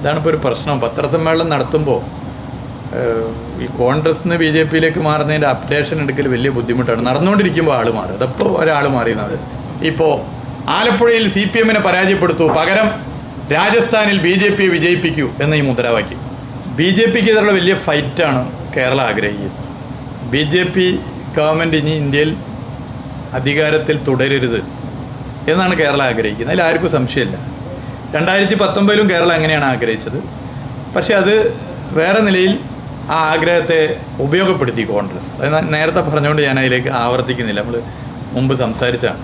ഇതാണിപ്പോൾ ഒരു പ്രശ്നം. പത്രസമ്മേളനം നടത്തുമ്പോൾ ഈ കോൺഗ്രസ് നിന്ന് ബി ജെ പിയിലേക്ക് മാറുന്നതിന്റെ അപ്ഡേഷൻ എടുക്കൽ വലിയ ബുദ്ധിമുട്ടാണ്. നടന്നുകൊണ്ടിരിക്കുമ്പോൾ ആൾ മാറും. അതപ്പോൾ ഒരാൾ മാറിയുന്നത്. ഇപ്പോൾ ആലപ്പുഴയിൽ സി പി എമ്മിനെ പരാജയപ്പെടുത്തു. പകരം രാജസ്ഥാനിൽ ബി ജെ പിയെ വിജയിപ്പിക്കൂ എന്ന ഈ മുദ്രാവാക്യം. ബി ജെ പിക്ക് ഇതിലുള്ള വലിയ ഫൈറ്റാണ് കേരളം ആഗ്രഹിക്കുന്നത്. ബി ജെ പി ഗവൺമെന്റ് ഇനി ഇന്ത്യയിൽ അധികാരത്തിൽ തുടരരുത് എന്നാണ് കേരളം ആഗ്രഹിക്കുന്നത്. അതിൽ ആർക്കും സംശയമില്ല. രണ്ടായിരത്തി പത്തൊമ്പതിലും കേരളം അങ്ങനെയാണ് ആഗ്രഹിച്ചത്? പക്ഷെ അത് വേറെ നിലയിൽ ആ ആഗ്രഹത്തെ ഉപയോഗപ്പെടുത്തി കോൺഗ്രസ്. അത് നേരത്തെ പറഞ്ഞുകൊണ്ട് ഞാൻ അതിലേക്ക് ആവർത്തിക്കുന്നില്ല. നമ്മൾ മുമ്പ് സംസാരിച്ചാണ്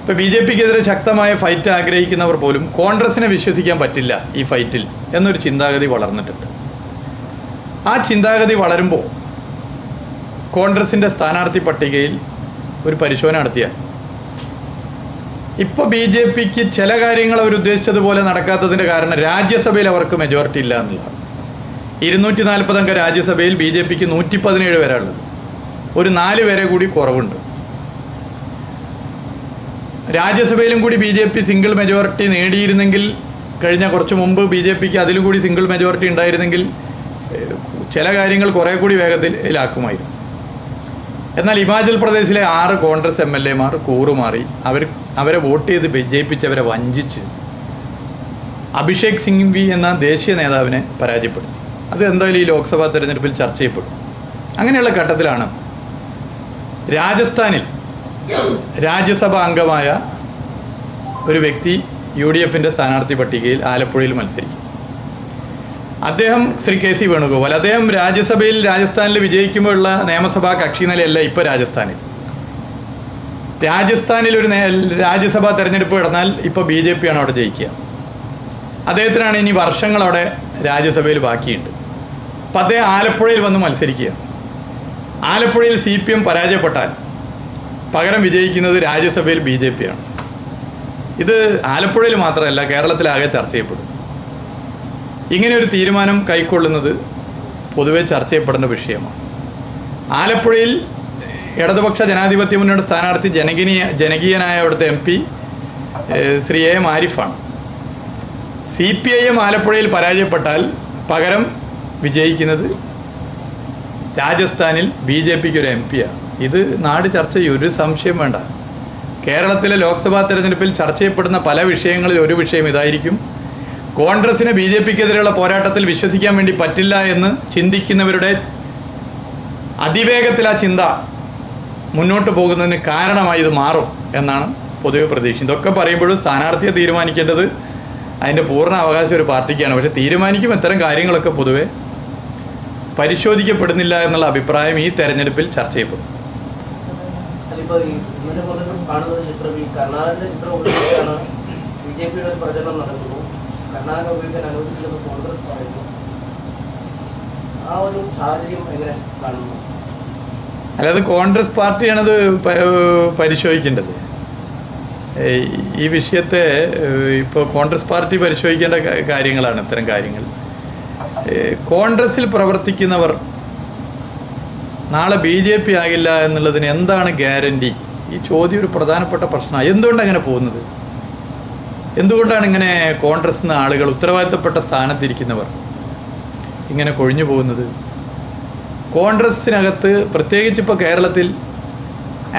ഇപ്പോൾ ബി ജെ പിക്കെതിരെ ശക്തമായ ഫൈറ്റ് ആഗ്രഹിക്കുന്നവർ പോലും കോൺഗ്രസിനെ വിശ്വസിക്കാൻ പറ്റില്ല ഈ ഫൈറ്റിൽ എന്നൊരു ചിന്താഗതി വളർന്നിട്ടുണ്ട്. ആ ചിന്താഗതി വളരുമ്പോൾ കോൺഗ്രസിന്റെ സ്ഥാനാർത്ഥി പട്ടികയിൽ ഒരു പരിശോധന നടത്തിയാൽ ഇപ്പോൾ ബി ജെ പിക്ക് ചില കാര്യങ്ങൾ അവർ ഉദ്ദേശിച്ചതുപോലെ നടക്കാത്തതിന്റെ കാരണം രാജ്യസഭയിൽ അവർക്ക് മെജോറിറ്റി ഇല്ല എന്നുള്ളതാണ്. ഇരുന്നൂറ്റി നാൽപ്പതംഗ രാജ്യസഭയിൽ ബി ജെ പിക്ക് നൂറ്റി പതിനേഴ് പേരാ ഉള്ളത്. ഒരു നാല് പേരെ കൂടി കുറവുണ്ട്. രാജ്യസഭയിലും കൂടി B J P single majority നേടിയിരുന്നെങ്കിൽ കഴിഞ്ഞ കുറച്ച് മുമ്പ് ബി ജെ പിക്ക് അതിലും കൂടി സിംഗിൾ മെജോറിറ്റി ഉണ്ടായിരുന്നെങ്കിൽ ചില കാര്യങ്ങൾ കുറേ കൂടി വേഗത്തിലാക്കുമായിരുന്നു എന്നാൽ ഹിമാചൽ പ്രദേശിലെ ആറ് കോൺഗ്രസ് എം എൽ എമാർ കൂറുമാറി. അവർ അവരെ വോട്ട് ചെയ്ത് വിജയിപ്പിച്ചവരെ വഞ്ചിച്ച് അഭിഷേക് സിംഗ് വി എന്ന ദേശീയ നേതാവിനെ പരാജയപ്പെടുത്തി. അത് എന്തായാലും ഈ ലോക്സഭാ തെരഞ്ഞെടുപ്പിൽ ചർച്ച ചെയ്യപ്പെടും. അങ്ങനെയുള്ള ഘട്ടത്തിലാണ് രാജസ്ഥാനിൽ രാജ്യസഭാ അംഗമായ ഒരു വ്യക്തി യു ഡി എഫിന്റെ സ്ഥാനാർത്ഥി പട്ടികയിൽ ആലപ്പുഴയിൽ മത്സരിക്കും അദ്ദേഹം ശ്രീ കെ സി വേണുഗോപാൽ അദ്ദേഹം രാജ്യസഭയിൽ രാജസ്ഥാനിൽ വിജയിക്കുമ്പോഴുള്ള നിയമസഭാ കക്ഷി നിലയല്ല ഇപ്പോൾ രാജസ്ഥാനിൽ. രാജസ്ഥാനിൽ ഒരു രാജ്യസഭാ തെരഞ്ഞെടുപ്പ് നടന്നാൽ ഇപ്പോൾ ബി ജെ പി ആണ് അവിടെ ജയിക്കുക. അദ്ദേഹത്തിനാണ് ഇനി വർഷങ്ങൾ അവിടെ രാജ്യസഭയിൽ ബാക്കിയുണ്ട്. അപ്പം അദ്ദേഹം ആലപ്പുഴയിൽ വന്ന് മത്സരിക്കുക. ആലപ്പുഴയിൽ സി പി എം പരാജയപ്പെട്ടാൽ പകരം വിജയിക്കുന്നത് രാജ്യസഭയിൽ ബി ജെ പി ആണ്. ഇത് ആലപ്പുഴയിൽ മാത്രമല്ല കേരളത്തിലാകെ ചർച്ച ചെയ്യപ്പെടും. ഇങ്ങനെ ഒരു തീരുമാനം കൈക്കൊള്ളുന്നത് പൊതുവെ ചർച്ച ചെയ്യപ്പെടേണ്ട വിഷയമാണ്. ആലപ്പുഴയിൽ ഇടതുപക്ഷ ജനാധിപത്യ മുന്നണിയുടെ സ്ഥാനാർത്ഥി ജനകീയ ജനകീയനായ അവിടുത്തെ M P Shri A M ആരിഫാണ്. C P I M ആലപ്പുഴയിൽ പരാജയപ്പെട്ടാൽ പകരം വിജയിക്കുന്നത് രാജസ്ഥാനിൽ ബി ജെ പിക്ക് ഒരു എം പിയാണ്. ഇത് നാട് ചർച്ച ചെയ്യും. ഒരു സംശയം വേണ്ട. കേരളത്തിലെ ലോക്സഭാ തെരഞ്ഞെടുപ്പിൽ ചർച്ച ചെയ്യപ്പെടുന്ന പല വിഷയങ്ങളിൽ ഒരു വിഷയം ഇതായിരിക്കും. കോൺഗ്രസിന് ബി ജെ പിക്കെതിരെയുള്ള പോരാട്ടത്തിൽ വിശ്വസിക്കാൻ വേണ്ടി പറ്റില്ല എന്ന് ചിന്തിക്കുന്നവരുടെ അതിവേഗത്തിൽ ആ ചിന്ത മുന്നോട്ട് പോകുന്നതിന് കാരണമായി ഇത് മാറും എന്നാണ് പൊതുവെ പ്രതീക്ഷ. ഇതൊക്കെ പറയുമ്പോഴും സ്ഥാനാർത്ഥിയെ തീരുമാനിക്കേണ്ടത് അതിന്റെ പൂർണ അവകാശം ഒരു പാർട്ടിക്കാണ്. പക്ഷെ തീരുമാനിക്കും ഇത്തരം കാര്യങ്ങളൊക്കെ പൊതുവെ പരിശോധിക്കപ്പെടുന്നില്ല എന്നുള്ള അഭിപ്രായം ഈ തെരഞ്ഞെടുപ്പിൽ ചർച്ച ചെയ്യപ്പെടും. കാണുന്ന ചിത്രം ഈ കർണാടകത്തിന്റെ ചിത്രം ബി ജെ പിയുടെ പ്രചരണം നടക്കുന്നു കർണാടക ഉപയോഗിക്കാൻ അനുവദിക്കില്ലെന്ന് കോൺഗ്രസ് പറയുന്നു. ആ ഒരു സാഹചര്യം എങ്ങനെ കാണുന്നു? അല്ലാതെ കോൺഗ്രസ് പാർട്ടിയാണത് പരിശോധിക്കേണ്ടത്. ഈ വിഷയത്തെ ഇപ്പോൾ കോൺഗ്രസ് പാർട്ടി പരിശോധിക്കേണ്ട കാര്യങ്ങളാണ് ഇത്തരം കാര്യങ്ങൾ. കോൺഗ്രസിൽ പ്രവർത്തിക്കുന്നവർ നാളെ ബി ജെ പി ആകില്ല എന്നുള്ളതിന് എന്താണ് ഗ്യാരണ്ടി? ഈ ചോദ്യം ഒരു പ്രധാനപ്പെട്ട പ്രശ്നമാണ്. എന്തുകൊണ്ടാണ് അങ്ങനെ പോകുന്നത്? എന്തുകൊണ്ടാണ് ഇങ്ങനെ കോൺഗ്രസ് എന്ന ആളുകൾ ഉത്തരവാദിത്തപ്പെട്ട സ്ഥാനത്തിരിക്കുന്നവർ ഇങ്ങനെ കൊഴിഞ്ഞു പോകുന്നത്? കോൺഗ്രസ്സിനകത്ത് പ്രത്യേകിച്ച് ഇപ്പോൾ കേരളത്തിൽ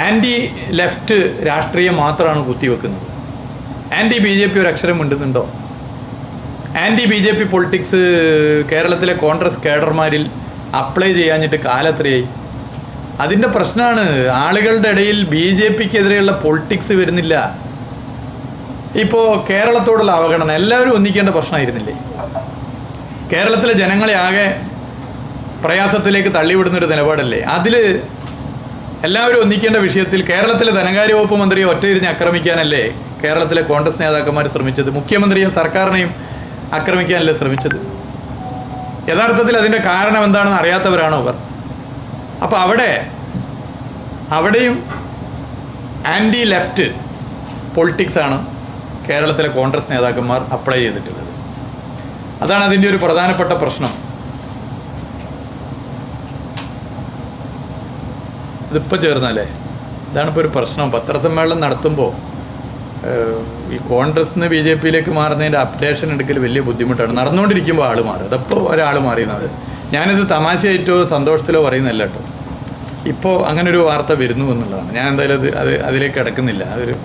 ആന്റി ലെഫ്റ്റ് രാഷ്ട്രീയം മാത്രമാണ് കുത്തിവെക്കുന്നത്. ആന്റി ബി ജെ പി ഒരു അക്ഷരം മിണ്ടുന്നുണ്ടോ? Anti B J P politics കേരളത്തിലെ കോൺഗ്രസ് കേഡർമാരിൽ അപ്ലൈ ചെയ്യാഞ്ഞിട്ട് കാലത്രയായി? അതിന്റെ പ്രശ്നമാണ് ആളുകളുടെ ഇടയിൽ ബി ജെ പിക്കെതിരെയുള്ള പൊളിറ്റിക്സ് വരുന്നില്ല. ഇപ്പോൾ കേരളത്തോടുള്ള അവഗണന എല്ലാവരും ഒന്നിക്കേണ്ട പ്രശ്നമായിരുന്നില്ലേ? കേരളത്തിലെ ജനങ്ങളെ ആകെ പ്രയാസത്തിലേക്ക് തള്ളിവിടുന്ന ഒരു നിലപാടല്ലേ? അതിൽ എല്ലാവരും ഒന്നിക്കേണ്ട വിഷയത്തിൽ കേരളത്തിലെ ധനകാര്യ വകുപ്പ് മന്ത്രിയെ ഒറ്റയിരുന്ന് ആക്രമിക്കാനല്ലേ കേരളത്തിലെ കോൺഗ്രസ് നേതാക്കന്മാർ ശ്രമിച്ചത്? മുഖ്യമന്ത്രിയും സർക്കാരിനെയും ആക്രമിക്കാനല്ലേ ശ്രമിച്ചത്? യഥാർത്ഥത്തിൽ അതിന്റെ കാരണം എന്താണെന്ന് അറിയാത്തവരാണോ അവർ? അപ്പോൾ അവിടെ അവിടെയും ആന്റി ലെഫ്റ്റ് പൊളിറ്റിക്സാണ് കേരളത്തിലെ കോൺഗ്രസ് നേതാക്കന്മാർ അപ്ലൈ ചെയ്തിട്ടുള്ളത് അതാണ് അതിന്റെ ഒരു പ്രധാനപ്പെട്ട പ്രശ്നം. ഇതിപ്പോൾ ചേർന്നല്ലേ ഇതാണിപ്പോൾ ഒരു പ്രശ്നം. പത്രസമ്മേളനം നടത്തുമ്പോൾ ഈ കോൺഗ്രസ് നിന്ന് ബി ജെ പിയിലേക്ക് മാറുന്നതിന്റെ അപ്ഡേഷൻ എടുക്കൽ വലിയ ബുദ്ധിമുട്ടാണ്. നടന്നുകൊണ്ടിരിക്കുമ്പോൾ ആൾ മാറും. അതപ്പോൾ ഒരാൾ മാറിയുന്നത് ഞാനിത് തമാശയായിട്ടോ സന്തോഷത്തിലോ പറയുന്നല്ല കേട്ടോ. ഇപ്പോൾ അങ്ങനെ ഒരു വാർത്ത വരുന്നു എന്നുള്ളതാണ്. ഞാൻ എന്തായാലും അത് അത് അതിലേക്ക് കിടക്കുന്നില്ല. അതൊരു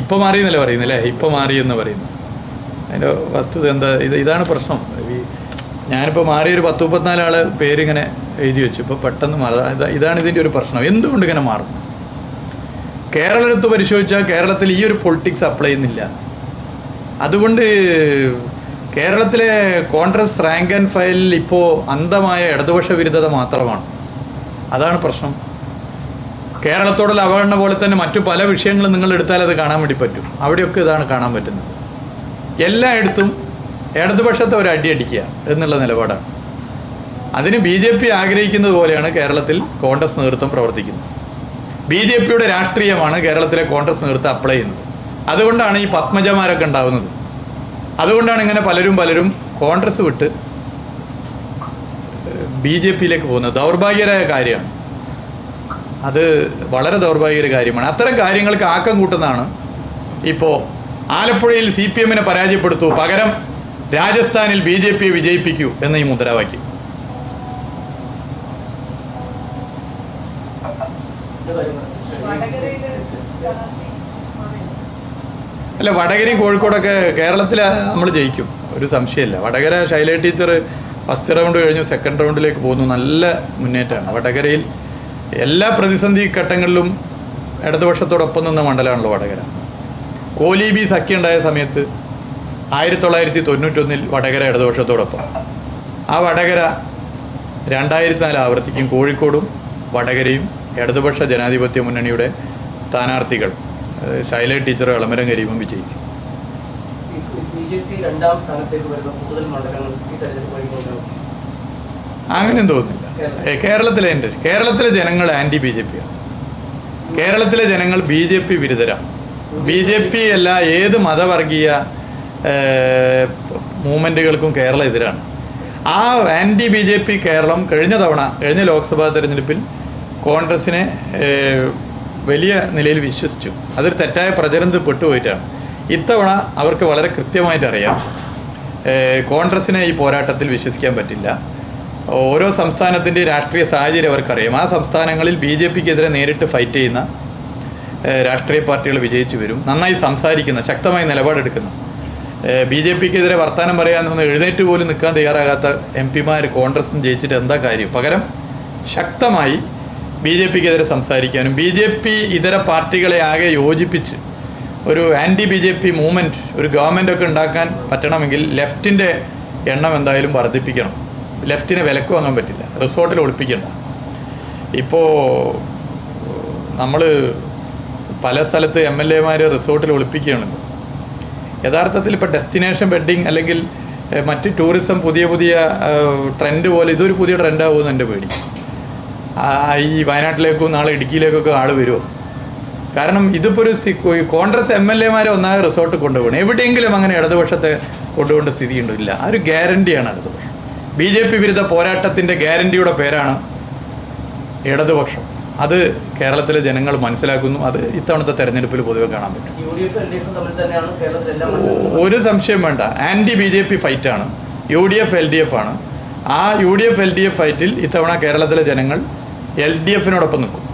ഇപ്പോൾ മാറിയെന്നല്ലേ പറയുന്നില്ലേ ഇപ്പോൾ മാറി എന്ന് പറയുന്നു അതിന്റെ വസ്തുത എന്താ? ഇത് ഇതാണ് പ്രശ്നം. ഞാനിപ്പോൾ മാറിയൊരു പത്ത് മുപ്പത്തിനാല് പേരിങ്ങനെ എഴുതി വെച്ചു. ഇപ്പോൾ പെട്ടെന്ന് മാറുക ഇതാണ് ഇതിന്റെ ഒരു പ്രശ്നം. എന്തുകൊണ്ട് ഇങ്ങനെ മാറും? കേരളത്ത് പരിശോധിച്ചാൽ കേരളത്തിൽ ഈ ഒരു പൊളിറ്റിക്സ് അപ്ലൈ ചെയ്യുന്നില്ല. അതുകൊണ്ട് കേരളത്തിലെ കോൺഗ്രസ് റാങ്ക് ആൻഡ് ഫയലിൽ ഇപ്പോൾ അന്ധമായ ഇടതുപക്ഷ വിരുദ്ധത മാത്രമാണ്. അതാണ് പ്രശ്നം. കേരളത്തോടുള്ള അവഗണന പോലെ തന്നെ മറ്റു പല വിഷയങ്ങളും നിങ്ങൾ എടുത്താൽ അത് കാണാൻ വേണ്ടി പറ്റും. അവിടെയൊക്കെ ഇതാണ് കാണാൻ പറ്റുന്നത്. എല്ലായിടത്തും ഇടതുപക്ഷത്തെ ഒരു അടി അടിക്കുക എന്നുള്ള നിലപാടാണ്. അതിന് ബി ജെ പി ആഗ്രഹിക്കുന്നത് പോലെയാണ് കേരളത്തിൽ കോൺഗ്രസ് നേതൃത്വം പ്രവർത്തിക്കുന്നത്. ബി ജെ പിയുടെ രാഷ്ട്രീയമാണ് കേരളത്തിലെ കോൺഗ്രസ് നേതൃത്വം അപ്ലൈ ചെയ്യുന്നത്. അതുകൊണ്ടാണ് ഈ പത്മജമാരൊക്കെ ഉണ്ടാകുന്നത് അതുകൊണ്ടാണ് ഇങ്ങനെ പലരും പലരും കോൺഗ്രസ് വിട്ട് ബി ജെ പിയിലേക്ക് പോകുന്നത്. ദൗർഭാഗ്യരായ കാര്യമാണ്. അത് വളരെ ദൗർഭാഗ്യകര കാര്യമാണ്. അത്തരം കാര്യങ്ങൾക്ക് ആക്കം കൂട്ടുന്നതാണ്. ഇപ്പോൾ ആലപ്പുഴയിൽ സി പി എമ്മിനെ പരാജയപ്പെടുത്തൂ പകരം രാജസ്ഥാനിൽ ബി ജെ പിയെ വിജയിപ്പിക്കൂ എന്ന ഈ മുദ്രാവാക്യം? അല്ല വടകരയും കോഴിക്കോടൊക്കെ കേരളത്തിൽ നമ്മൾ ജയിക്കും. ഒരു സംശയമില്ല. Vadakara Shaila teacher first round കഴിഞ്ഞു സെക്കൻഡ് റൗണ്ടിലേക്ക് പോകുന്നു. നല്ല മുന്നേറ്റമാണ്. വടകരയിൽ എല്ലാ പ്രതിസന്ധി ഘട്ടങ്ങളിലും ഇടതുപക്ഷത്തോടൊപ്പം നിന്ന മണ്ഡലമാണല്ലോ വടകര. കോലി ബി സഖ്യം ഉണ്ടായ സമയത്ത് ആയിരത്തി തൊള്ളായിരത്തി തൊണ്ണൂറ്റൊന്നിൽ വടകര ഇടതുപക്ഷത്തോടൊപ്പം. ആ വടകര രണ്ടായിരത്തി നാല് ആവർത്തിക്കും കോഴിക്കോടും വടകരയും ഇടതുപക്ഷ ജനാധിപത്യ മുന്നണിയുടെ സ്ഥാനാർത്ഥികൾ ശൈല ടീച്ചർ എളമരം കരീമും വിജയിക്കും രണ്ടാം സ്ഥാനത്തേക്ക് വരുന്ന അങ്ങനെയും തോന്നുന്നില്ല കേരളത്തിലെ എന്റെ കേരളത്തിലെ ജനങ്ങൾ ആന്റി ബി ജെ പിയാണ് കേരളത്തിലെ ജനങ്ങൾ ബി ജെ പി വിരുദ്ധരാണ്. ബി ജെ പി അല്ല ഏത് മതവർഗീയ മൂവ്മെന്റുകൾക്കും കേരളം എതിരാണ്. ആ anti B J P Keralam കഴിഞ്ഞ തവണ കഴിഞ്ഞ ലോക്സഭാ തെരഞ്ഞെടുപ്പിൽ കോൺഗ്രസിനെ വലിയ നിലയിൽ വിശ്വസിച്ചു. അതൊരു തെറ്റായ പ്രചരണത്തിൽ പെട്ടുപോയിട്ടാണ്. ഇത്തവണ അവർക്ക് വളരെ കൃത്യമായിട്ട് അറിയാം കോൺഗ്രസിനെ ഈ പോരാട്ടത്തിൽ വിശ്വസിക്കാൻ പറ്റില്ല. ഓരോ സംസ്ഥാനത്തിന്റെ രാഷ്ട്രീയ സാഹചര്യം അവർക്കറിയാം. ആ സംസ്ഥാനങ്ങളിൽ ബി ജെ പിക്കെതിരെ നേരിട്ട് ഫൈറ്റ് ചെയ്യുന്ന രാഷ്ട്രീയ പാർട്ടികൾ വിജയിച്ചു വരും. നന്നായി സംസാരിക്കുന്ന ശക്തമായ നിലപാടെടുക്കുന്ന ബി ജെ പിക്കെതിരെ വർത്തമാനം പറയാമെന്ന് എഴുന്നേറ്റ് പോലും നിൽക്കാൻ തയ്യാറാകാത്ത എം പിമാർ കോൺഗ്രസും ജയിച്ചിട്ട് എന്താ കാര്യം? പകരം ശക്തമായി ബി ജെ പിക്കെതിരെ സംസാരിക്കാനും ബി ജെ പി ഇതര പാർട്ടികളെ ആകെ യോജിപ്പിച്ച് ഒരു anti B J P movement ഒരു ഗവൺമെന്റ് ഒക്കെ ഉണ്ടാക്കാൻ പറ്റണമെങ്കിൽ ലെഫ്റ്റിന്റെ എണ്ണം എന്തായാലും വർദ്ധിപ്പിക്കണം. ലെഫ്റ്റിനെ വിലക്ക് വാങ്ങാൻ പറ്റില്ല. റിസോർട്ടിൽ ഒളിപ്പിക്കണ്ട. ഇപ്പോൾ നമ്മൾ പല സ്ഥലത്ത് എം എൽ എമാർ റിസോർട്ടിൽ ഒളിപ്പിക്കുകയാണ്. യഥാർത്ഥത്തിൽ ഇപ്പോൾ ഡെസ്റ്റിനേഷൻ വെഡ്ഡിങ് അല്ലെങ്കിൽ മറ്റ് ടൂറിസം പുതിയ പുതിയ ട്രെൻഡ് പോലെ ഇതൊരു പുതിയ ട്രെൻഡാവുമെന്ന് എന്റെ പേടി. ഈ വയനാട്ടിലേക്കും നാളെ ഇടുക്കിയിലേക്കൊക്കെ ആൾ വരുമോ കാരണം ഇതിപ്പോൾ ഒരു കോൺഗ്രസ് എം എൽ എമാരെ ഒന്നാകെ റിസോർട്ട് കൊണ്ടുപോകണം. എവിടെയെങ്കിലും അങ്ങനെ ഇടതുപക്ഷത്തെ കൊണ്ടുപോകേണ്ട സ്ഥിതിയുണ്ടോ. ഇല്ല ആ ഒരു ഗ്യാരണ്ടിയാണ് ഇടതുപക്ഷം ബി ജെ പി വിരുദ്ധ പോരാട്ടത്തിന്റെ ഗ്യാരണ്ടിയുടെ പേരാണ് ഇടതുപക്ഷം. അത് കേരളത്തിലെ ജനങ്ങൾ മനസ്സിലാക്കുന്നു. അത് ഇത്തവണത്തെ തെരഞ്ഞെടുപ്പിൽ പൊതുവെ കാണാൻ പറ്റും. ഒരു സംശയം വേണ്ട. Anti B J P ഫൈറ്റാണ്. U D F L D F ആണ്. ആ U D F L D F ഫൈറ്റിൽ ഇത്തവണ കേരളത്തിലെ ജനങ്ങൾ എൽ ഡി എഫിനോടൊപ്പം നിൽക്കും.